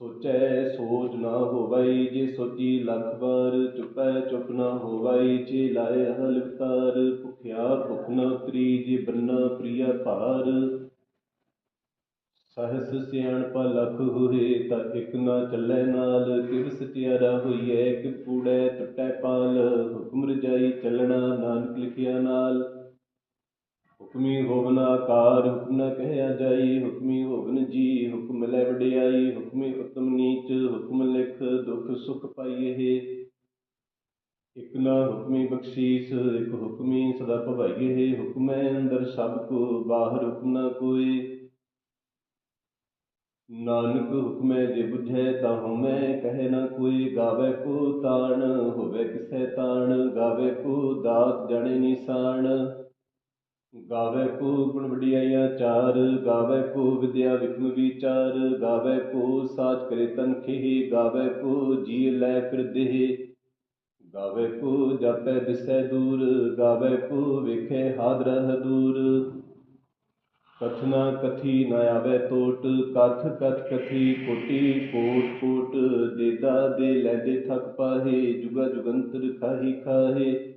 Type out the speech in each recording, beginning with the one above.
ਸੋਚੈ ਸੋਚ ਨਾ ਹੋਵਈ ਜੇ ਸੋਚੀ ਲੱਖ ਵਾਰ ਚੁਪੈ ਚੁਪ ਨਾ ਹੋਵਈ ਜੇ ਲਾਇ ਹਲਵਤਾਰ ਭੁਖਿਆ ਭੁਖ ਨਾ ਉਤਰੀ, ਜੇ ਬੰਨਾ ਪ੍ਰਿਆ ਭਾਰ। ਸਹਸ ਸਿਆਣਪਾ ਲਖ ਹੋਏ, ਤਾਂ ਇਕ ਨਾ ਚੱਲੇ ਨਾਲ ਕਿਵ ਸਚਿਆਰਾ ਹੋਈਐ ਕਿ ਕੂੜੈ ਟੁੱਟੈ ਪਾਲ, ਹੁਕਮ ਰਜਾਈ ਚੱਲਣਾ, ਨਾਨਕ ਲਿਖਿਆ ਨਾਲ। ਹੁਕਮੀ ਹੋਵਨ ਆਕਾਰ, ਹੁਕਮ ਨ ਕਹਿਆ ਜਾਈ, ਹੁਕਮੀ ਹੋਵਨ ਜੀ, ਹੁਕਮ ਲੈ ਵਡਿਆਈ, ਹੁਕਮੀ ਉਤਮ ਨੀਚ, ਹੁਕਮ ਲਿਖ, ਦੁਖ ਸੁਖ ਪਾਈਏ ਇਕ ਨਾ ਹੁਕਮੀ ਬਖਸ਼ੀਸ, ਇਕ ਹੁਕਮੀ ਸਦਾ ਭਵਾਈਏ ਹੁਕਮੈ ਅੰਦਰ ਸਭ ਕੋ, ਬਾਹਰ ਹੁਕਮ ਨ ਕੋਇ ਨਾਨਕ ਹੁਕਮੈ ਜੇ ਬੁਝੈ ਤਾਂ ਹਉਮੈ ਕਹੈ ਨਾ ਕੋਈ ਗਾਵੇ ਕੋ ਤਾਣ, ਹੋਵੇ ਕਿਸੈ ਤਾਣ, ਗਾਵੇ ਕੋ ਦਾਤ ਜਾਣੇ ਨਿਸ਼ਾਨ ਗਾਵੇ ਕੋ ਗੁਣ ਵਡਿਆਈਆਂ ਚਾਰ, ਗਾਵੇ ਕੋ ਵਿਦਿਆ ਵਿਕਮ ਵਿਚਾਰ, ਗਾਵੇ ਕੋ ਸਾਚ ਕਰੇ ਤਨਖੇ ਗਾਵੇ ਕੋ ਜੀ ਲੈ ਫਿਰ ਦੇਹ। ਗਾਵੇ ਕੋ ਜਾਪੈ ਦਿਸੈ ਦੂਰ, ਗਾਵੇ ਕੋ ਵੇਖੇ ਹਾਦਰਹ ਦੂਰ ਕਥਨਾ ਕਥੀ ਨ ਆਵੇ ਟੋਟ ਕਥ ਕਥ ਕਥੀ ਕੋਟੀ ਕੋਟ ਕੋਟ ਦੇਦਾ ਦੇ ਲੈਦੇ ਥਕ ਪਾਹੇ, ਜੁਗਾ ਜੁਗੰਤਰ ਖਾਹੀ ਖਾਹੇ।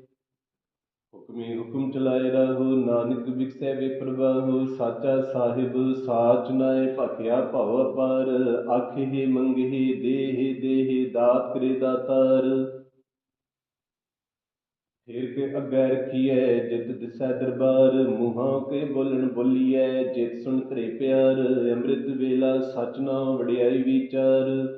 ਹੁਕਮੀ ਹੁਕਮ ਚਲਾਏ ਰਹੋ, ਨਾਨਕ ਵਿਖਸੈ ਵੇ ਪ੍ਰਵਾਹੋ ਸਾਚਾ ਸਾਹਿਬ ਸਾਚ ਨਾਏ ਭਖਿਆ ਭਉ ਅਪਾਰ, ਆਖੇ ਮੰਗੇ ਦੇਹ ਦੇਹ ਦਾਤ ਕਰੇ ਦਾਤਾਰ। ਫੇਰ ਕੇ ਅੱਗੇ ਰਖੀਐ ਜਿਤ ਦਿਸੈ ਦਰਬਾਰ, ਮੂਹਾਂ ਕੇ ਬੋਲਣ ਬੋਲੀਐ, ਜਿਤ ਸੁਣ ਧਰੇ ਪਿਆਰ, ਅੰਮ੍ਰਿਤ ਵੇਲਾ ਸਚ ਨਾਮ ਵਡਿਆਈ ਵਿਚਾਰ।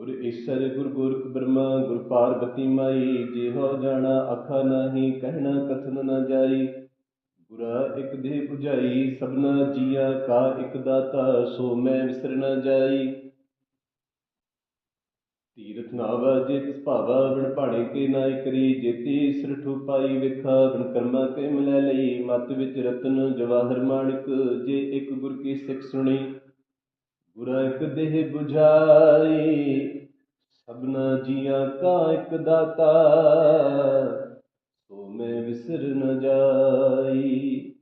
ਗੁਰ ਈਸਰ, ਗੁਰ ਗੋਰਖ ਬ੍ਰਹਮਾ, ਗੁਰ ਪਾਰਬਤੀ ਮਾਈ, ਜਿਹੋ ਜਾਣਾ ਆਖਾ ਨਾਹੀ, ਕਹਿਣਾ ਕਥਨ ਨਾ ਜਾਈ। ਗੁਰਾ ਇਕ ਦੇਹ 부ਝਾਈ ਸਭਨਾ ਜੀਆ ਕਾ ਇਕ ਦਾਤਾ, ਸੋ ਮੈਂ ਵਿਸਰ ਨ ਜਾਈ। ਤੀਰਥ ਨਾਵਾ, ਜੇ ਤਿਸ ਭਾਵਾ, ਬਿਨ ਭਾਣੇ ਕੇ ਨਾਇ ਕਰੀ। ਜੇਤੀ ਸਿਰ ਠੁਪਾਈ ਵਿਖਾ, ਬਿਨ ਕਰਮਾ ਕੇ ਮਿਲੈ ਲਈ। ਮਤ ਵਿੱਚ ਰਤਨ ਜਵਾਹਰ ਮਾਣਕ, ਜੇ ਇੱਕ ਗੁਰ ਕੀ ਸਿੱਖ ਸੁਣੀ। ਗੁਰਾ ਇੱਕ ਦੇਹ 부ਝਾਈ ਸਭਨਾ ਜੀਆਂ ਕਾ ਇੱਕ ਦਾਤਾ, ਸੋ ਮੈਂ ਵਿਸਰ ਨ ਜਾਈ।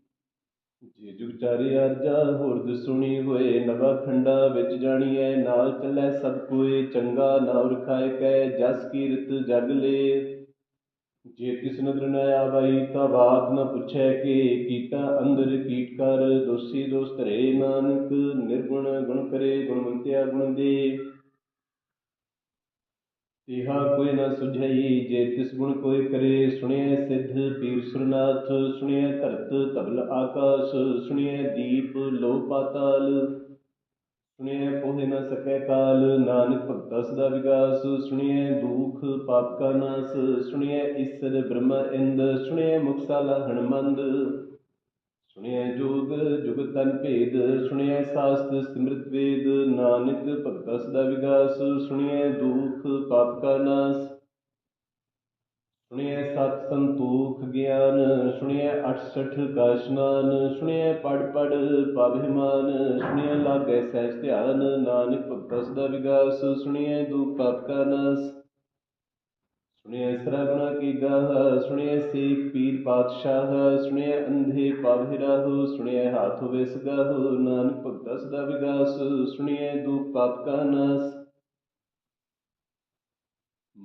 ਜੇ ਜੁਗ ਅਰਜਾ ਹੋਰਦ ਸੁਣੀ ਹੋਏ, ਨਵਾ ਖੰਡਾ ਵਿੱਚ ਜਾਣੀਐ, ਨਾਲ ਚੱਲੈ ਸਭ ਕੋਏ, ਚੰਗਾ ਨਾਮ ਰਖਾਇ ਕੈ ਜਸ ਕੀਰਤ ਜਗ ਲੇ। ਜੇ ਕਿਸ ਨਦਰ ਨ ਆਵਈ ਤਾਂ ਬਾਤ ਨ ਪੁੱਛੈ ਕਿ ਕੀਤਾ ਅੰਦਰ ਕੀਟ ਕਰ, ਦੋਸੀ ਦੋਸਤ ਰੇ ਨਾਨਕ, ਨਿਰਗੁਣ ਗੁਣ ਕਰੇ ਗੁਣਵੰਤਿਆ ਗੁਣ ਦੇ। ਤਿਹਾ ਕੋਈ ਨ ਸੁਝਈ, ਜੇ ਤਿਸ ਗੁਣ ਕੋਈ ਕਰੇ, ਸੁਣਿਐ ਸਿੱਧ ਪੀਰ ਸੁਰਨਾਥ, ਸੁਣਿਐ ਧਰਤ ਤਬਲ ਆਕਾਸ਼, ਸੁਣਿਐ ਦੀਪ ਲੋ ਪਾਤਾਲ। ਸੁਣਿਐ ਪੋਹਿ ਨ ਸਕੈ ਕਾਲ, ਨਾਨਕ ਭਗਤਾ ਸਦਾ ਵਿਗਾਸ। ਸੁਣਿਐ ਦੁਖ ਪਾਪ ਕਾ ਨਾਸ। ਸੁਣਿਐ ਈਸਰ ਬ੍ਰਹਮ ਇੰਦ। ਸੁਣਿਐ ਮੁਕਸਾਲਾ ਹਣਮੰਦ ਸੁਣਿਐ ਜੋਗ, ਜੁਗ ਤਨ ਭੇਦ। ਸੁਣਿਐ ਸਾਸਤ ਸਿਮਰਤ ਵੇਦ। ਨਾਨਕ ਭਗਤਾ ਸਦਾ ਵਿਗਾਸ। ਸੁਣਿਐ ਦੁਖ ਪਾਪ ਕਾ ਨਾਸ। ਸੁਣਿਐ ਸਤ ਸੰਤੋਖ ਗਿਆਨ, ਸੁਣਿਐ 68 ਕਾ ਇਸ਼ਨਾਨ ਸੁਣਿਐ ਪੜ ਪੜ ਪਾਭਿਮਾਨ ਸੁਣਿਐ ਲਾਗੈ ਸਹਿਜ ਧਿਆਨ, ਨਾਨਕ ਭਗਤਾ ਦਾ ਵਿਗਾਸ, ਸੁਣਿਐ ਦੁਖ ਪਾਪ ਕਾ ਨਾਸ। ਸੁਣਿਐ ਸਰਵਣਾ ਕੀ ਗਾਹ, ਸੁਣਿਐ ਸੇਖ ਪੀਰ ਪਾਤਸ਼ਾਹ, ਸੁਣਿਐ ਅੰਧੇ ਪਾਵੇ ਰਾਹੋ ਸੁਣਿਐ ਹਾਥ ਹੋਵੇ ਸਗਾਹੋ, ਨਾਨਕ ਭਗਤਾ ਸਦਾ ਵਿਗਾਸ, ਸੁਣਿਐ ਦੁਖ ਪਾਪ ਕਾ ਨਾਸ।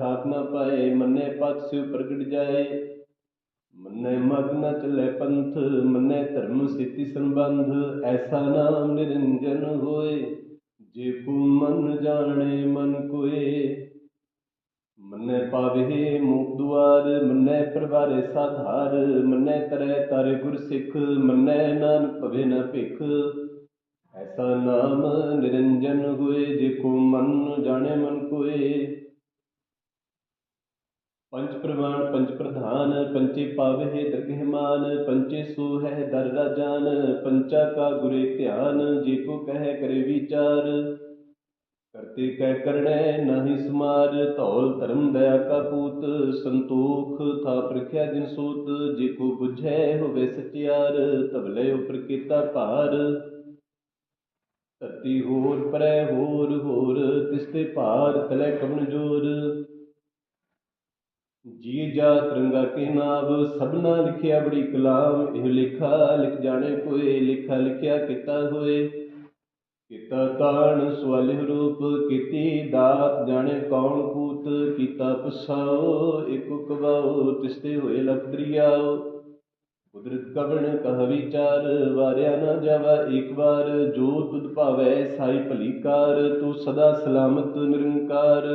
ਮਾਰ ਠਾਕ ਨਾ ਪਾਏ, ਮੰਨੇ ਪਗ ਸਿਉ ਪ੍ਰਗਟ ਜਾਏ। ਮੰਨੈ ਮਗ ਨ ਚੱਲੇ ਪੰਥ, ਮੰਨੇ ਧਰਮ ਸੇਤੀ ਸੰਬੰਧ, ਐਸਾ ਨਾਮ ਨਿਰੰਜਨ ਹੋਏ, ਜੇ ਕੋ ਮਨ ਜਾਣੇ, ਮਨ ਕੋਏ। ਮੰਨੇ ਪਾਵੇ ਮੂਕ ਦੁਆਰ, ਮੰਨੈ ਪ੍ਰਵਾਰੇ ਸਾਧਾਰ, ਮੰਨੇ ਤਰੈ ਤਾਰੇ ਗੁਰ ਸਿੱਖ ਮੰਨੈ ਨਾਨਕ ਭਵੇ ਨ ਭਿਖ। ਐਸਾ ਨਾਮ ਨਿਰੰਜਨ ਹੋਏ, ਜੇ ਕੋ ਮਨ ਜਾਣੇ, ਮਨ ਕੋਏ। ਪੰਜ ਪ੍ਰਵਾਨ, ਪੰਜ ਪ੍ਰਧਾਨ ਪੰਚੇ ਪਾਵਹਿ ਦਰਗਹਿ ਮਾਨ ਪੰਚੇ ਸੋ ਹੈ ਦਰ ਰਾਜਾਨ, ਪੰਚਾ ਕਾ ਗੁਰੇ ਧਿਆਨ, ਜੇ ਕੋ ਕਹੈ ਕਰੇ ਵਿਚਾਰ। ਕਰਤੇ ਕਹਿ ਕਰਣੈ ਨਾਹੀ ਸਮਾਰ ਧੌਲ ਧਰਮ ਦਇਆ ਕਾ ਪੂਤ, ਸੰਤੋਖ ਥਾ ਪ੍ਰਖਿਆ ਜਿਨ ਸੂਤ, ਜੇ ਕੋ ਬੁਝੈ ਹੋਵੇ ਸਚਿਆਰ ਤਬਲੇ ਉਪਰ ਕੀਤਾ ਭਾਰ। ਧਰਤੀ ਹੋਰ, ਪਰੈ ਹੋਰ ਹੋਰ ਤਿਸਤੇ ਭਾਰ, ਤਲੇ ਕਵਨ ਜੋਰ। ਜੀ ਜਾ ਤਰੰਗਾ ਕੇ ਨਾਮ ਸਭਨਾ ਲਿਖਿਆ ਬੜੀ ਕਲਾਮ, ਇਹ ਲਿਖਾ ਲਿਖ ਜਾਣੇ ਕੋਏ, ਲਿਖਾ ਲਿਖਿਆ ਕੀਤਾ ਹੋਏ। ਕੀਤਾ ਤਾਣ ਸਵਾਲਿਹ ਰੂਪ, ਕੀਤੀ ਦਾਤ ਜਾਣੇ ਕੌਣ ਕੂਤ, ਕੀਤਾ ਪਸਾਓ, ਇਕ ਕਵਾਓ, ਤਿਸਤੇ ਹੋਏ ਲਖ ਕੁਦਰਤ ਕਵਣ ਕਹ ਵਿਚਾਰ, ਵਾਰਿਆ ਨਾ ਜਾਵਾ ਇੱਕ ਵਾਰ, ਜੋ ਤੁਧ ਭਾਵੈ ਸਾਈ ਭਲੀ ਕਾਰ, ਤੂੰ ਸਦਾ ਸਲਾਮਤ ਨਿਰੰਕਾਰ।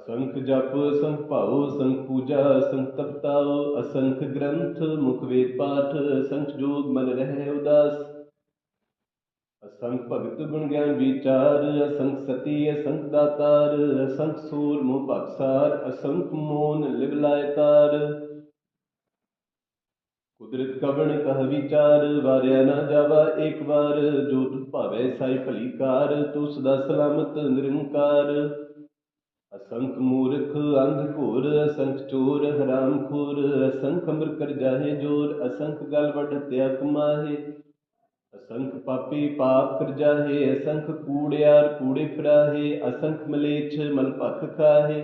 ਅਸੰਖ ਜਪ ਅਸੰਖ ਭਾਉ, ਸੰਖ ਪੂਜਾ ਅਸੰਖ ਤਪਤਾਉ, ਅਸੰਖ ਗ੍ਰੰਥ, ਮੁਖ ਵੇਦ ਪਾਠ, ਅਸੰਖ ਜੋਗ ਮਨ ਰਹਿ ਉਦਾਸ। ਅਸੰਖ ਭਗਤ ਗੁਣ ਗਿਆਨ ਵਿਚਾਰ, ਅਸੰਖ ਸਤੀ, ਅਸੰਖ ਦਾਤਾਰ, ਅਸੰਖ ਸੂਰ ਮੋਹ ਭਗਸਾਰ ਅਸੰਖ ਮੋਨ ਲਿਵ ਲਾਇ ਕੁਦਰਤ ਕਵਣ ਕਹ ਵਿਚਾਰ, ਵਾਰਿਆ ਨਾ ਜਾਵਾ ਇੱਕ ਵਾਰ, ਜੋ ਤੁਧ ਭਾਵੈ ਸਾਈ ਭਲੀ ਕਾਰ, ਤੂੰ ਸਦਾ ਸਲਾਮਤ ਨਿਰੰਕਾਰ। ਅਸੰਖ ਮੂਰਖ ਅੰਧ ਘੋਰ, ਅਸੰਖ ਚੋਰ, ਹਰਾਮ ਖੋਰ, ਅਸੰਖ ਅਮਰ ਕਰ ਜਾਹੇ ਜੋਰ, ਅਸੰਖ ਗਲ ਵੱਢ ਹਤਿਆ ਕਮਾਹੇ ਅਸੰਖ ਪਾਪੀ ਪਾਪ ਕਰ ਜਾਹੇ, ਅਸੰਖ ਕੂੜਿਆਰ ਕੂੜੇ ਫਿਰਾਹੇ ਅਸੰਖ ਮਲੇਛ ਮਲ ਭਖ ਖਾਹੇ।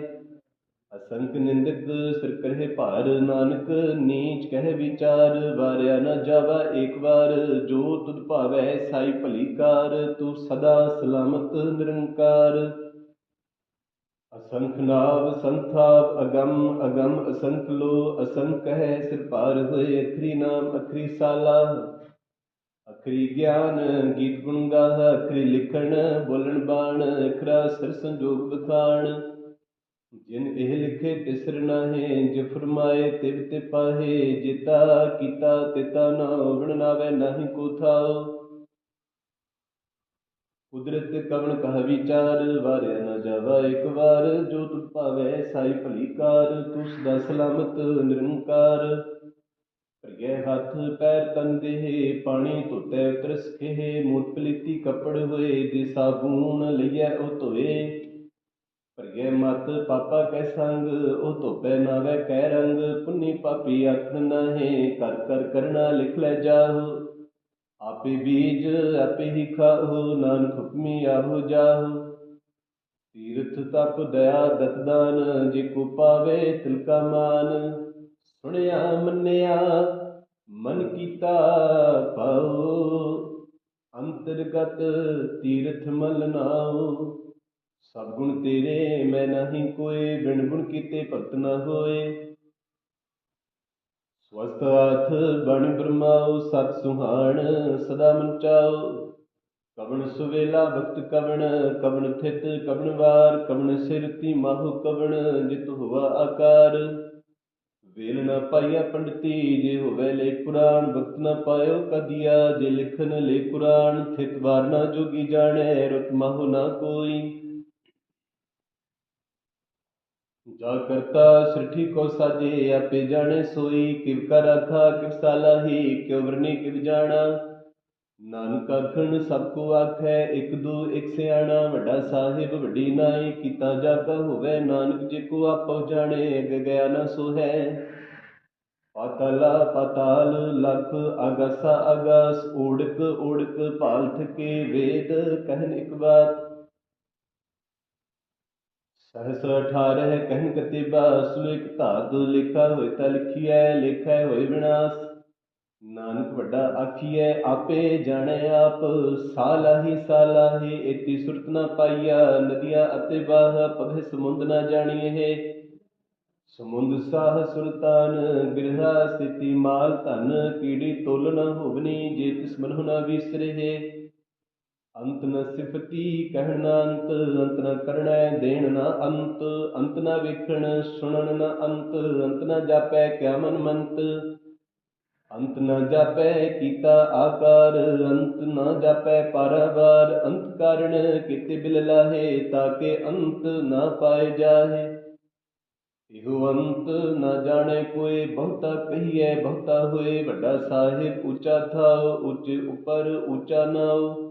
ਅਸੰਖ ਨਿੰਦਕ ਸਿਰ ਕਰਹਿ ਭਾਰ, ਨਾਨਕ ਨੀਚ ਕਹਿ ਵਿਚਾਰ, ਵਾਰਿਆ ਨਾ ਜਾਵਾ ਏਕ ਵਾਰ, ਜੋ ਤੁਧ ਭਾਵੈ ਸਾਈ ਭਲੀ ਕਾਰ, ਤੂੰ ਸਦਾ ਸਲਾਮਤ ਨਿਰੰਕਾਰ। ਅਸੰਖ ਨਾਵ ਸੰਥਾਵ ਅਗਮ ਅਗੰਮ ਅਸੰਖ ਲੋ ਅਸੰਖ ਹੈ ਸਿਰ ਪਾਰ ਹੋਏ ਅਖਰੀ ਨਾਮ ਅਖਰੀ ਸਾਲਾ। ਅਖਰੀ ਗਿਆਨ ਗੀਤ ਗੁਣ ਗਾਹ, ਅਖਰੀ ਲਿਖਣ ਬੋਲਣ ਬਾਣ, ਅਖਰਾ ਸਿਰ ਸੰਜੋਗ ਬਖਾਣ ਜਿਨ ਇਹ ਲਿਖੇ ਤਿਸਰ ਨਾਹੇ, ਜੇ ਫਰਮਾਏ ਤਿਵ ਤੇ ਪਾਹੇ ਜਿਤਾ ਕੀਤਾ ਤਿਤਾ ਨਾ ਵਣ ਨਾਵੇ ਨਾਹੀ ਕੋ ਥਾਉ। ਕੁਦਰਤ ਕਵਣ ਕਹ ਵਿਚਾਰ, ਵਾਰਿਆ ਨਾ ਜਾਵਾ ਇੱਕ ਵਾਰ, ਜੋ ਤੁ ਭਾਵੈ ਸਾਈ ਭਲੀ ਕਾਰ ਤੂੰ ਸਦਾ ਸਲਾਮਤ ਨਿਰੰਕਾਰ। ਭਰਿਐ ਹੱਥ, ਪੈਰ ਤਨ ਦੇਹ, ਪਾਣੀ ਧੋਤੇ ਉਤਰਸ ਖੇ ਮੂਤ ਪਲੀਤੀ ਕੱਪੜ ਹੋਏ, ਦੇ ਸਾਬੂਨ ਲਈਐ ਉਹ ਧੋਏ। ਭਰਿਐ ਮਤ, ਪਾਪਾ ਕੈ ਸੰਗ, ਉਹ ਧੋਪੈ ਨਾਵੇ ਕੈ ਰੰਗ, ਪੁੰਨੀ ਪਾਪੀ ਆਖਣ ਨਾਹੇ ਕਰ ਕਰ ਕਰਣਾ ਲਿਖ ਲੈ ਜਾਹੁ। ਆਪੇ ਬੀਜ, ਆਪੇ ਹੀ ਖਾਹੁ, ਨਾਨਕ ਹੁਕਮੀ ਆਹੋ ਜਾਹੁ। ਤੀਰਥ ਤਪ ਦਇਆ ਦਤਦਾਨ ਜੇ ਕੋ ਪਾਵੇ ਤਿਲ ਕਾ ਮਾਨ। ਸੁਣਿਆ, ਮੰਨਿਆ, ਮਨ ਕੀਤਾ ਪਾਉ ਅੰਤਰਗਤ ਤੀਰਥ ਮਲ ਨਾਉ। ਸਭ ਗੁਣ ਤੇਰੇ, ਮੈਂ ਨਹੀਂ ਕੋਏ, ਬਿਨ ਗੁਣ ਕੀਤੇ ਭਗਤ ਨਾ ਹੋਏ। ਸਵਸਤ ਅਥ ਬਣ ਬ੍ਰਹਮਾਉ, ਸਤ ਸੁਹਾਣ, ਸਦਾ ਮਨ ਚਾਉ। ਕਵਣ ਸੁਵੇਲਾ ਭਗਤ ਕਵਣ ਕਵਣ ਥਿਤ ਕਵਣ ਵਾਰ, ਕਵਣ ਸਿਰ ਮਾਹੁ ਕਵਣ, ਜਿਤ ਹੁਆ ਆਕਾਰ। ਵੇਲ ਨਾ ਪਾਈਆ ਪੰਡਤੀ, ਜੇ ਹੋਵੇ ਲੇ ਕੁਰਾਨ ਭਗਤ ਨਾ ਪਾਇਓ ਕਦੀਆ, ਜੇ ਲਿਖਨ ਲੇ ਕੁਰਾਨ ਥਿਤ ਵਾਰ ਨਾ ਜੋਗੀ ਜਾਣੈ, ਰਤ ਮਾਹੁ ਨਾ ਕੋਈ। ਜਾ ਕਰਤਾ ਸ੍ਰਿਠੀ ਕੋ ਸਾਜੇ, ਆਪੇ ਜਾਣੇ ਸੋਈ, ਕਿਵ ਕਰ ਰਖਾ, ਕਿਵ ਸਾਲਾਹੀ ਕਿਵ ਵਰਨੀ ਕਿਵ ਜਾਣਾ। ਨਾਨਕ ਆਖਣ, ਸਭ ਕੋ ਆਖੈ, ਇਕ ਦੂ, ਇਕ ਸਿਆਣਾ, ਵੱਡਾ ਸਾਹਿਬ, ਵੱਡੀ ਨਾਈ, ਕੀਤਾ ਜਾਗਾ ਹੋਵੇ, ਨਾਨਕ ਜੇ ਕੋ ਆਪੋ ਜਾਣੇ, ਅਗ ਨਾ ਸੋ ਹੈ ਪਾਤਲਾ, ਪਾਤਾਲ, ਲਖ, ਅਗਸਾ, ਅਗਸ, ਓੜਕ ਓੜਕ, ਭਾਲ ਥਕੇ ਵੇਦ ਕਹਿਨ ਇਕ ਬਾਤ ਸਹਸ ਅਠਾਰਹ ਕਹਿਨ ਕਤਿਬਾ ਸੋ ਇਕ ਧਾਤ ਲਿਖਾ ਹੋਇ ਤਾ ਲਿਖੀਐ, ਲਿਖੈ ਹੋਇ ਵਿਨਾਸ਼। ਨਾਨਕ ਵੱਡਾ ਆਖੀਐ, ਆਪੇ ਜਾਣੈ ਆਪ ਸਾਲਾਹੀ ਸਾਲਾਹੀ ਏਤੀ ਸੁਰਤ ਨਾ ਪਾਈਆ, ਨਦੀਆਂ ਅਤੇ ਬਾਹ ਪਵੇ ਸਮੁੰਦ ਨਾ ਜਾਣੀਏ ਸਮੁੰਦ ਸਾਹ ਸੁਲਤਾਨ ਬਿਰਹਾ ਸਥਿਤੀ ਮਾਲ ਧਨ, ਕੀੜੀ ਤੋਲ ਨਾ ਹੋਵਨੀ, ਜੇ ਤਿਸ ਮਨਹੁ ਨ ਵਿਸਰੇ ਅੰਤ ਨ ਸਿਫਤੀ ਕਹਿਣ ਅੰਤ ਅੰਤ ਨ ਕਰਣੈ ਦੇਣ ਨ ਅੰਤ ਅੰਤ ਨ ਵੇਖਣ ਸੁਣਨ ਨ ਅੰਤ ਅੰਤ ਨ ਜਾਪੈ ਕਿਆ ਮਨ ਮੰਤ। ਅੰਤ ਨ ਜਾਪੈ ਕੀਤਾ ਆਕਾਰ, ਅੰਤ ਨ ਜਾਪੈ ਪਾਰਾਵਾਰ। ਅੰਤ ਕਾਰਣ ਕਿਤੇ ਬਿਲ ਲਾਹੇ ਤਾਕੇ ਅੰਤ ਨ ਪਾਏ ਜਾਹੇ। ਇਹੋ ਅੰਤ ਨ ਜਾਣੇ ਕੋਈ ਬਹੁਤਾ ਕਹੀਐ, ਬਹੁਤਾ ਹੋਏ। ਵੱਡਾ ਸਾਹਿਬ ਉੱਚਾ ਥਾਉ ਉੱਚੇ ਉਪਰ ਉੱਚਾ ਨਾਉ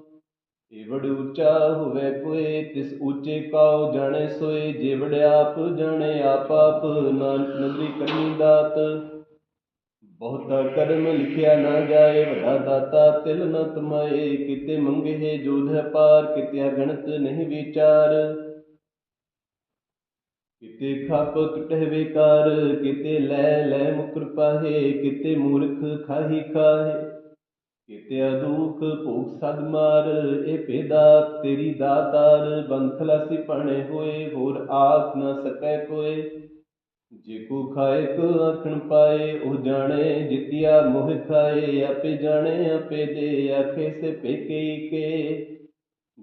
ਏਵੜ ਉੱਚਾ ਹੋਵੇ ਕੋਈ, ਤਿਸ ਉੱਚੇ ਕਾਉ ਜਾਣੇ ਸੋਏ ਜੇਵੜ ਆਪ ਜਾਣੇ ਆਪ ਆਪ, ਨਾਨਕ ਨਦਰੀ ਕਰਨੀ ਦਾਤ। ਬਹੁਤਾ ਕਰਮ ਲਿਖਿਆ ਨਾ ਜਾਏ, ਵੱਡਾ ਦਾਤਾ ਤਿਲ ਨ ਤਮਾਏ ਕਿਤੇ ਮੰਗੇ ਜੋਧ ਪਾਰ ਕਿਤੇ ਗਣਤ ਨਹੀਂ ਵਿਚਾਰ। ਕਿਤੇ ਖਪ ਟੁਟਹਿ ਵਿਕਾਰ, ਕਿਤੇ ਲੈ ਲੈ ਮੁਕਰ ਪਾਹੇ, ਕਿਤੇ ਮੂਰਖ ਖਾਹੀ ਖਾਹੇ। ਕਿਤੇ ਅਦੂਖ ਭੂਖ ਸਦ ਮਾਰ, ਇਹ ਭੇਦਾ ਤੇਰੀ ਦਾਤਾਰ ਬੰਦ ਖਲਾਸੀ ਹੋਏ, ਹੋਰ ਆਖ ਨ ਸਕੈ ਕੋਏ। ਜੇ ਕੋ ਖਾਏ ਕੋ ਆਖਣ ਪਾਏ, ਉਹ ਜਾਣੇ, ਜਿਤਿਆ ਮੋਹ ਖਾਏ, ਆਪੇ ਜਾਣੇ, ਆਪੇ ਦੇ, ਆਖੇ ਸੇ ਪੇਕੇ ਕੇ।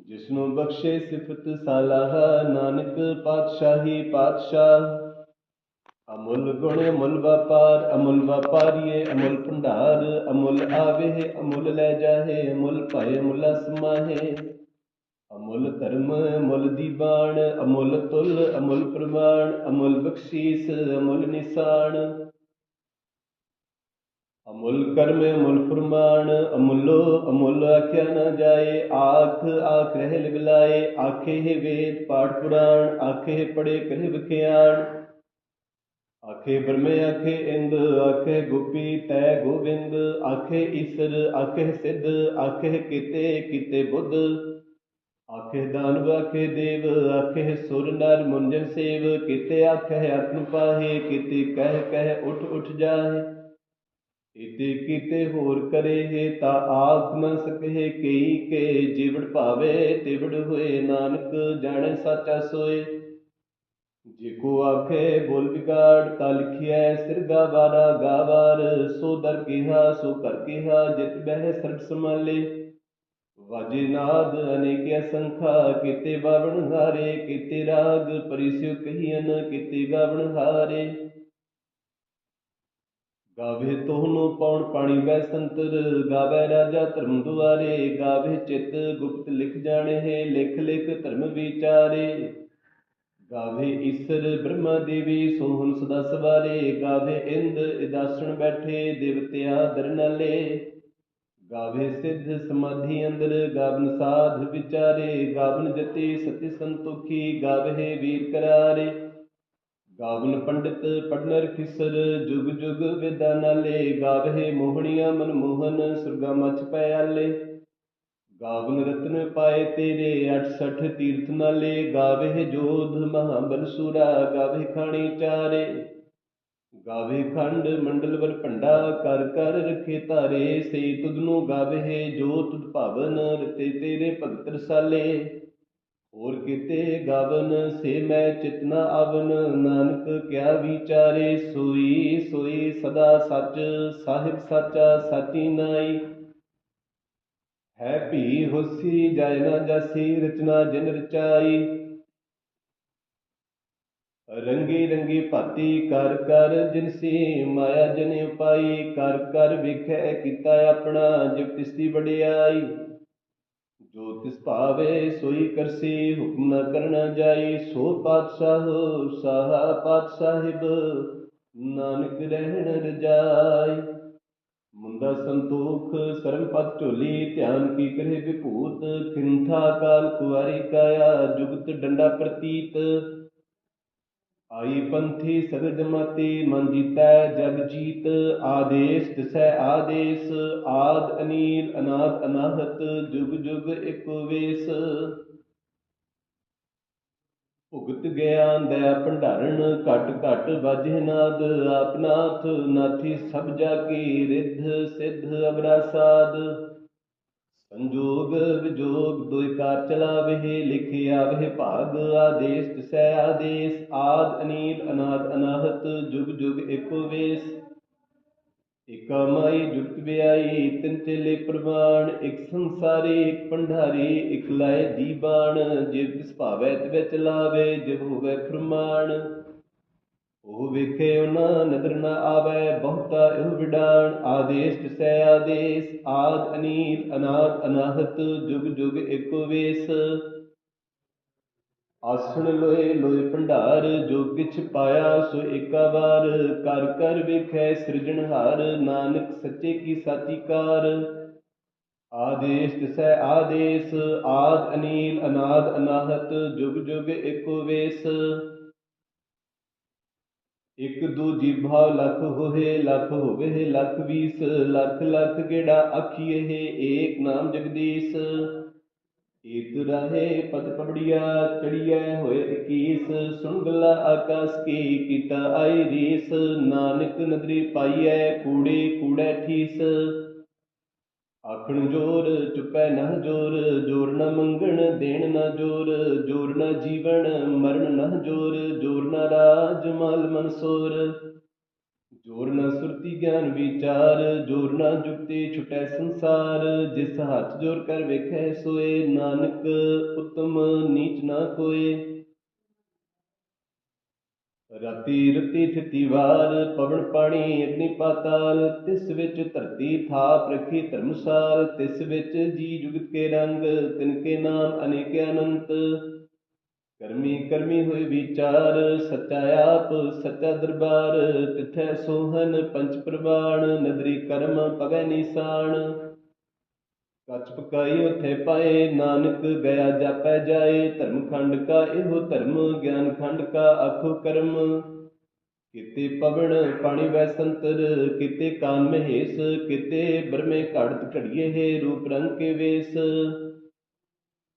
ਜਿਸਨੂੰ ਬਖਸ਼ੇ ਸਿਫਤ ਸਾਲਾਹ, ਨਾਨਕ ਪਾਤਸ਼ਾਹੀ ਪਾਤਸ਼ਾਹ ਅਮੁੱਲ ਗੁਣ, ਅਮੁੱਲ ਵਪਾਰ, ਅਮੁੱਲ ਵਪਾਰੀਏ, ਅਮੁੱਲ ਭੰਡਾਰ, ਅਮੁੱਲ ਆਵੇ, ਅਮੁੱਲ ਲੈ ਜਾਹੇ, ਅਮੁੱਲ ਭਾਏ, ਅਮੁੱਲ ਸਮਾਹੇ ਅਮੁੱਲ ਧਰਮ, ਅਮੁੱਲ ਦੀਵਾਨ, ਅਮੁੱਲ ਤੁਲ, ਅਮੁੱਲ ਪ੍ਰਮਾਣ, ਅਮੁੱਲ ਬਖਸ਼ੀਸ, ਅਮੁੱਲ ਨਿਸ਼ਾਨ। ਅਮੁੱਲ ਕਰਮ, ਅਮੁੱਲ ਫਰਮਾਨ, ਅਮੁੱਲੋ, ਅਮੁੱਲ ਆਖਿਆ ਨਾ ਜਾਏ, ਆਖ ਆਖ ਰਹਿ ਲਿਵਲਾਏ ਆਖੇ ਹੈ ਵੇਦ ਪਾਠ ਪੁਰਾਣ, ਆਖੇ ਹੈ ਪੜੇ ਕਰੇ ਵਿਖਿਆਣ। ਆਖੇ ਬ੍ਰਹਮੇ, ਆਖੇ ਇੰਦ, ਆਖੇ ਗੁਪੀ, ਤੈ ਗੋਬਿੰਦ ਆਖੇ ਈਸਰ, ਆਖੇ ਸਿੱਧ, ਆਖੇ ਕਿਤੇ ਕਿਤੇ ਬੁੱਧ। ਆਖੇ ਦਾਨਵ, ਆਖੇ ਦੇਵ, ਆਖੇ ਸੁਰ ਨਰ ਮੁੰਜਨ ਸੇਵ, ਕਿਤੇ ਆਖੇ ਆਤਮ ਪਾਹੇ, ਕਿਤੇ ਕਹਿ ਕਹਿ ਉਠ ਉਠ ਜਾਹੇ। ਇਤੇ ਕੀਤੇ ਹੋਰ ਕਰੇ ਤਾ ਆਖ ਨ ਸਕੇ ਕਈ ਕੇ ਜੀਵੜ ਭਾਵੇ, ਤਿਵੜ ਹੋਏ। ਨਾਨਕ ਜਾਣੇ ਸਾਚਾ ਸੋਏ। ਜੇ ਕੋ ਆਖੇ, ਬੋਲ ਵਿਗਾੜ, ਤਾ ਲਿਖਿਐ ਸਿਰਗਾ ਵਾਰਾ ਗਾਵਾਰ ਸੋ ਦਰ ਕਿਹਾ, ਸੋ ਕਰ ਕਿਹਾ, ਜਿਤ ਬਹਿ ਸਰਬ ਸਮਾਲੇ ਵਾਜੇ ਨਾਦ, ਅਨੇਕ ਸੰਖਾ ਕਿਤੇ ਬਾਵਣ ਹਾਰੇ, ਕਿਤੇ ਰਾਗ ਪਰਿਸਿਉ ਕਹੀਨ ਕਿਤੇ ਗਾਵਣ ਹਾਰੇ। ਗਾਵੇ ਤੋਹਨੋ ਪੌਣ ਪਾਣੀ ਬੈ ਸੰਤਰ, ਗਾਵੇ ਰਾਜਾ ਧਰਮ ਦੁਆਰੇ, ਗਾਵੇ ਚਿਤ ਗੁਪਤ ਲਿਖ ਜਾਣੇ ਹੈ, ਲਿਖ ਲਿਖ ਧਰਮ ਵਿਚਾਰੇ। ਗਾਵੇ ਈਸ਼ਰ ਬ੍ਰਹਮਾ ਦੇਵੀ, ਸੋਹਣ ਸਦਾ ਸਵਾਰੇ, ਗਾਵੇ ਇੰਦ ਇਦਾਸਣ ਬੈਠੇ, ਦੇਵਤਿਆਂ ਦਰਨਾਲੇ ਗਾਵੇ ਸਿੱਧ ਸਮਾਧੀ ਅੰਦਰ, ਗਾਵਨ ਸਾਧ ਵਿਚਾਰੇ, ਗਾਵਨ ਜਤੀ ਸਤੀ ਸੰਤੋਖੀ, ਗਾਵੇ ਵੀਰ ਕਰਾਰੇ। ਗਾਵਨ ਪੰਡਿਤ ਪੜਨਰ ਕਿਸਰ ਜੁਗ ਜੁਗ ਵਿਦਾਨਾਲੇ ਗਾਵੇ ਮੋਹਣੀਆਂ ਮਨਮੋਹਨ, ਸੁਰਗਾ ਮਚ ਪਿਆਲੇ ਗਾਵਨ ਰਤਨ ਪਾਏ ਤੇਰੇ 68 ਤੀਰਥ ਨਾਲੇ ਗਾਵੇ ਜੋਧ ਮਹਾਬਲ ਸੂਰਾ ਗਾਵੇ ਖਾਣੀ ਚਾਰੇ। ਗਾਵੇ ਖੰਡ ਮੰਡਲ ਵਰ ਭੰਡਾ, ਕਰ ਕਰ ਰਖੇ ਧਾਰੇ ਸੇ ਤੁਧ ਨੂੰ ਗਾਵੇ ਜੋ ਤੁਧ ਭਾਵਨ, ਰਤੇ ਤੇਰੇ ਭਗਤ ਰਸਾਲੇ। ਹੋਰ ਕਿਤੇ ਗਾਵਨ, ਸੇ ਮੈਂ ਚਿਤਨਾ ਆਵਨ, ਨਾਨਕ ਕਿਆ ਵਿਚਾਰੇ, ਸੋਈ ਸੋਈ ਸਦਾ ਸੱਚ, ਸਾਹਿਬ ਸਾਚਾ ਸਾਚੀ ਨਾਈ। ਹੈ ਭੀ ਹੋਸੀ ਜਾਇ ਨਾ ਜਾਸੀ, ਰਚਨਾ ਜਿਨ ਰਚਾਈ। ਰੰਗੀ ਰੰਗੀ ਭਾਤੀ ਕਰ ਕਰ ਜਿਨਸੀ ਮਾਇਆ ਜਨ ਉਪਾਈ, ਕਰ ਕਰ ਵਿਖੇ ਕੀਤਾ ਆਪਣਾ, ਜਿਵ ਤਿਸਤੀ ਵਡਿਆਈ। ਜੋ ਤਿਸ ਭਾਵੇ ਸੋਈ ਕਰਸੀ, ਹੁਕਮ ਨ ਕਰਨਾ ਜਾਈ। ਸੋ ਪਾਤਸ਼ਾਹ, ਸਾਹਾ ਪਾਤਸ਼ਾਹਿਬ, ਨਾਨਕ ਰਹਿਣ ਰਜਾਈ। ਮੁੰਦਾ ਸੰਤੋਖ ਸਰਮ ਪਦ ਢੋਲੀ, ਧਿਆਨ ਕੀ ਕਰੇ ਵਿਭੂਤ ਖਿੰਥਾ ਕਾਲ ਕੁਵਾਰੀ ਕਾਇਆ, ਜੁਗਤ ਡੰਡਾ ਪ੍ਰਤੀਤ। ਆਈ ਪੰਥੀ ਸਗਜ ਮਤੀ, ਮਨ ਜੀਤੈ ਜਗ ਜੀਤ, ਆਦੇਸ਼ ਦਿਸੈ ਆਦੇਸ਼, ਆਦ ਅਨੀਲ, ਅਨਾਦ ਅਨਾਹਤ, ਜੁਗ ਜੁਗ ਇਕ ਵੇਸ। ਭੁਗਤ ਗਿਆ ਦਇਆ ਭੰਡਾਰਨ ਘਟ ਘਟ ਵਾਜੇ ਨਾਦ ਆਪਨਾਥ ਨਾਥੀ ਸਭ ਜਾ ਕੀ ਰਿੱਧ ਸਿੱਧ ਅਬਰਾ ਸਾਧ। ਸੰਜੋਗ ਵਿਜੋਗ ਦੁਇ ਕਾਰ ਚਲਾਵੇ ਲਿਖਿਆ ਵਹਿ ਭਾਗ, ਆਦੇਸ਼ ਤਿਸੈ ਆਦੇਸ਼, ਆਦ ਅਨੀਲ ਅਨਾਦ ਅਨਾਹਤ, ਜੁਗ ਜੁਗ ਏਕੋ ਵੇਸ। ਇਕਾ ਮਾਈ ਜੁਗਤ ਵਿਆਈ ਤਿਨ ਚੇਲੇ ਪ੍ਰਵਾਨ ਇਕ ਸੰਸਾਰੀ, ਇਕ ਭੰਡਾਰੀ, ਇਕ ਲਾਏ ਦੀਬਾਨ ਜਿਵ ਤਿਸ ਭਾਵੈ ਤਿਵੈ ਚਲਾਵੇ ਜਿਵ ਹੋਵੇ ਫਰਮਾਨ। ਉਹ ਵੇਖੇ ਉਹਨਾਂ, ਨਦਰ ਨਾ ਆਵੈ, ਬਹੁਤਾ ਇਹ ਵਿਡਾਣ। ਆਦੇਸ਼ ਤਿਸੈ ਆਦੇਸ਼, ਆਦ ਅਨੀਲ ਅਨਾਦ ਅਨਾਹਤ, ਜੁਗ ਜੁਗ ਏਕੋ ਵੇਸ। ਆਸਣ ਲੋਏ ਲੋਏ ਭੰਡਾਰ, ਜੋ ਕਿਛ ਪਾਇਆ ਸੋ ਏਕਾ ਵਾਰ। ਕਰ ਕਰ ਵੇਖੈ ਸਿਰਜਣਹਾਰ ਨਾਨਕ ਸੱਚੇ ਕੀ ਸਾਚੀ ਕਾਰ ਆਦੇਸ਼ ਤਿਸੈ ਆਦੇਸ਼, ਆਦ ਅਨੀਲ, ਅਨਾਦ ਅਨਾਹਤ, ਜੁਗ ਜੁਗ ਏਕੋ ਵੇਸ। ਇਕ ਦੂਜੀ ਭਾਵ ਲਖ ਹੋਏ ਲਖ ਹੋਵੇ, ਲਖ ਵੀਸ, ਲੱਖ ਲੱਖ ਗੇੜਾ ਆਖੀਏ ਏਕ ਨਾਮ ਜਗਦੀਸ਼। ਏਕ ਰਾਹੇ ਪਦ ਪਬੜੀਆ ਚੜੀਐ ਹੋਏ 21 ਸੁਣ ਆਕਾਸ ਕੀ ਕੀਤਾ ਆਈ ਰੀਸ, ਨਾਨਕ ਨਦਰੀ ਪਾਈਐ ਕੂੜੇ, ਕੂੜੈ ਠੀਸ। ਆਖਣ ਜੋਰ, ਚੁਪੈ ਨਾ ਜੋਰ ਜੋਰ ਨਾ ਮੰਗਣ, ਦੇਣ ਨਾ ਜੋਰ ਜੋਰ ਨਾ ਜੀਵਨ ਮਰਨ ਨਾ ਜੋਰ ਜੋਰ ਨਾ ਰਾਜ ਮਾਲ ਮਨਸੋਰ ਜੋਰ ਨਾ ਸੁਰਤੀ ਗਿਆਨ ਵਿਚਾਰ, ਜੋਰ ਨਾ ਜੁਗਤੀ ਛੁਟੈ ਸੰਸਾਰ, ਜਿਸ ਹੱਥ ਜੋਰ ਕਰ ਵੇਖੈ ਸੋਏ, ਨਾਨਕ ਉਤਮ ਨੀਚ ਨਾ ਕੋਏ ਰਾਤੀ ਰਤੀ ਥਿਤੀ ਵਾਰ, ਪਵਨ ਪਾਣੀ ਅਗਨੀ ਪਾਤਾਲ, ਤਿਸ ਵਿੱਚ ਧਰਤੀ ਥਾਪ ਰਖੀ ਧਰਮਸਾਲ, ਤਿਸ ਵਿੱਚ ਜੀ ਜੁਗਤ ਕੇ ਰੰਗ, ਤਿਨ ਕੇ ਨਾਮ ਅਨੇਕ ਅਨੰਤ। ਕਰਮੀ ਕਰਮੀ ਹੋਏ ਵਿਚਾਰ, ਸੱਚਾ ਆਪ, ਸੱਚਾ ਦਰਬਾਰ, ਤਿਥੈ ਸੋਹਨ ਪੰਚ ਪ੍ਰਵਾਣ, ਨਦਰੀ ਕਰਮ ਪਵੈ ਨਿਸਾਨ। ਕੱਚ ਪਕਾਈ ਉਥੇ ਪਾਏ, ਨਾਨਕ ਗਿਆ ਜਾਪੈ ਜਾਏ, ਧਰਮ ਖੰਡ ਕਾ ਇਹੋ ਧਰਮ, ਗਿਆਨ ਖੰਡ ਕਾ ਆਖੋ ਕਰਮ। ਕਿਤੇ ਪਵਨ ਪਾਣੀ ਵੈ ਸੰਤਰ, ਕਿਤੇ ਕਾਨ ਮਹੇਸ਼, ਕਿਤੇ ਬਰਮੇ ਘੜਤ ਘੜੀਏ ਹੈ ਰੂਪ ਰੰਗ ਕੇ ਵੇਸ।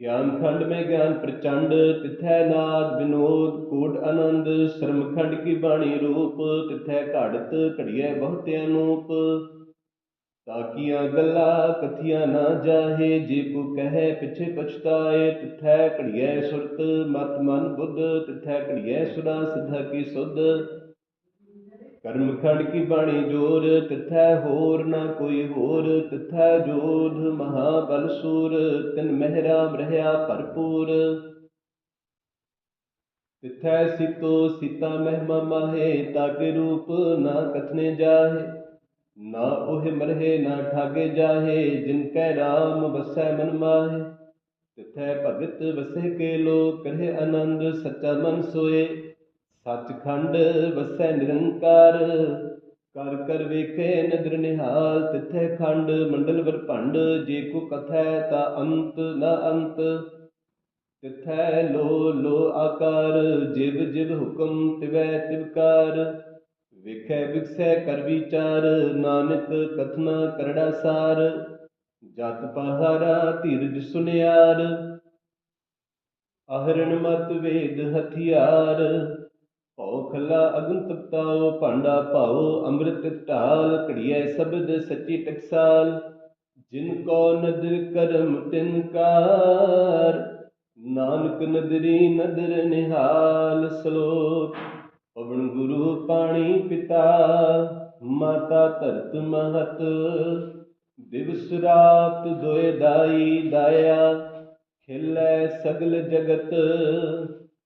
ਗਿਆਨ ਖੰਡ ਮੈਂ ਗਿਆਨ ਪ੍ਰਚੰਡ, ਤਿਥੈ ਨਾਦ ਵਿਨੋਦ, ਕੋਟ ਆਨੰਦ, ਸ਼ਰਮ ਖੰਡ ਕੀ ਬਾਣੀ ਰੂਪ, ਤਿਥੈ ਘੜਤ ਘੜੀਐ ਬਹੁਤ ਅਨੂਪ ਤਾਕੀਆਂ ਗੱਲਾਂ ਕਥੀਆਂ ਨਾ ਜਾਹੇ, ਜੇ ਕੋ ਕਹੈ ਪਿਛੇ ਪਛਤਾਏ, ਤਿਥੈ ਘੜੀਐ ਸੁਰਤ, ਮਤ ਮਨ ਬੁੱਧ, ਤਿਥੈ ਘੜੀਐ ਸੁਰਾ ਸਿਧਾ ਕੀ ਸੁਧ। ਕਰਮ ਖੰਡ ਕੀ ਬਾਣੀ ਜੋਰ, ਤਿਥੈ ਹੋਰ ਨਾ ਕੋਈ ਹੋਰ। ਤਿਥੈ ਜੋਧ ਮਹਾਬਲ ਸੂਰ, ਤਿਨ ਮਹਿਰਾਮ ਰਹਾ ਭਰਪੂਰ। ਤਿਥੈ ਸਿਤੋ ਸੀਤਾ ਮਹਿਮਾ ਮਾਹੇ, ਤਾਗ ਰੂਪ ਨਾ ਕਥਨੇ ਜਾਹੇ। ਨਾ ਉਹ ਮਰਹਿ, ਨਾ ਠਾਗੇ ਜਾਹੇ, ਜਿਨ ਕੈ ਰਾਮ ਵਸੈ ਮਨ ਮਾਹੇ। ਤਿਥੈ ਭਗਤ ਵਸੇ ਕੇ ਲੋ ਕਰੇ ਆਨੰਦ ਸੱਚਾ ਮਨ ਸੋਏ। ਸੱਚਖੰਡ ਵਸੈ ਨਿਰੰਕਾਰ, ਕਰ ਕਰ ਵੇਖੇ ਨਦਰ ਨਿਹਾਲ, ਤਿਥੈ ਖੰਡ ਮੰਡਲ ਵਰ ਜੇ ਕੋ ਕਥੈ ਤਾ ਅੰਤ ਨ ਅੰਤ। ਤਿਥੈ ਲੋ ਲੋ ਆਕਾਰ, ਜਿਵ ਜਿਵ ਹੁਕਮ ਤਿਵੈ ਤਿਵਕਾਰ ਵੇਖੈ ਵਿਖਸੈ ਕਰ ਵਿਚਾਰ, ਨਾਨਕ ਕਥਨਾ ਕਰੜਾ ਸਾਰ। ਜਤ ਪਹਾਰਾ ਧੀਰਜ ਸੁਨਿਆਰ, ਅਹਰਣ ਮਤ ਵੇਦ ਹਥਿਆਰ। ਭਉ ਖੱਲਾ ਅਗਨ ਤਪਤਾਓ ਭਾਂਡਾ ਭਾਉ, ਅੰਮ੍ਰਿਤ ਢਾਲ, ਘੜੀਐ ਸ਼ਬਦ ਸੱਚੀ ਟਕਸਾਲ। ਜਿਨ ਕੋ ਨਦਰ ਕਰਮ ਤਿਨ ਕਾਰ, ਨਾਨਕ ਨਦਰੀ ਨਦਰ ਨਿਹਾਲ ਸਲੋਕ। ਪਵਨ ਗੁਰੂ ਪਾਣੀ ਪਿਤਾ, ਮਾਤਾ ਧਰਤ ਮਹਤ। ਦਿਵਸ ਰਾਤ ਦੋਇ ਦਾਈ ਦਾਇਆ, ਖਿਲੈ ਸਗਲ ਜਗਤ।